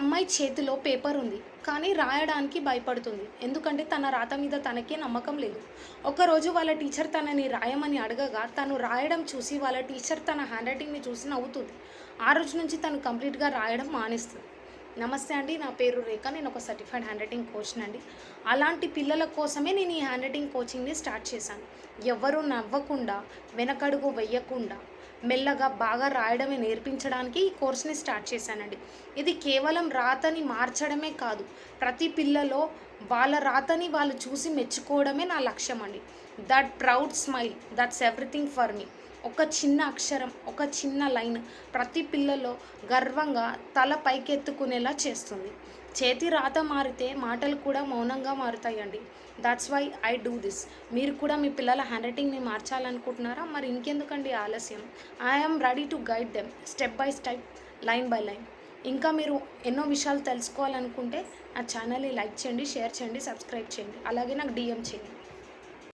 అమ్మాయి చేతిలో పేపర్ ఉంది కానీ రాయడానికి భయపడుతుంది. ఎందుకంటే తన రాత మీద తనకే నమ్మకం లేదు. ఒకరోజు వాళ్ళ టీచర్ తనని రాయమని అడగగా తను రాయడం చూసి వాళ్ళ టీచర్ తన హ్యాండ్ రైటింగ్ని చూసి నవ్వుతుంది. ఆ రోజు నుంచి తను కంప్లీట్గా రాయడం మానేస్తుంది. నమస్తే అండి నా పేరు రేఖ. నేను ఒక సర్టిఫైడ్ హ్యాండ్ రైటింగ్ కోచ్ని అండి అలాంటి పిల్లల కోసమే నేను ఈ హ్యాండ్ రైటింగ్ కోచింగ్ని స్టార్ట్ చేశాను. ఎవరు నవ్వకుండా వెనకడుగు వెయ్యకుండా మెల్లగా బాగా రాయడమే నేర్పించడానికి ఈ కోర్స్ని స్టార్ట్ చేశానండి. ఇది కేవలం రాతని మార్చడమే కాదు ప్రతి పిల్లలో వాళ్ళ రాతని వాళ్ళు చూసి మెచ్చుకోవడమే నా లక్ష్యం అండి that proud smile that's everything for me ఒక చిన్న అక్షరం ఒక చిన్న లైన్ ప్రతి పిల్లలో గర్వంగా తల పైకెత్తుకునేలా చేస్తుంది. చేతి రాత మారితే మాటలు కూడా మౌనంగా మారుతాయండి. That's why I do this మీరు కూడా మీ పిల్లల హ్యాండ్ రైటింగ్ని మార్చాలనుకుంటున్నారా? మరి ఇంకెందుకండి ఆలస్యం? I'm ready to guide them step by step line by line ఇంకా మీరు ఎన్నో విషయాలు తెలుసుకోవాలనుకుంటే నా ఛానల్ని లైక్ చేయండి షేర్ చేయండి సబ్స్క్రైబ్ చేయండి. అలాగే నాకు డిఎం చేయండి.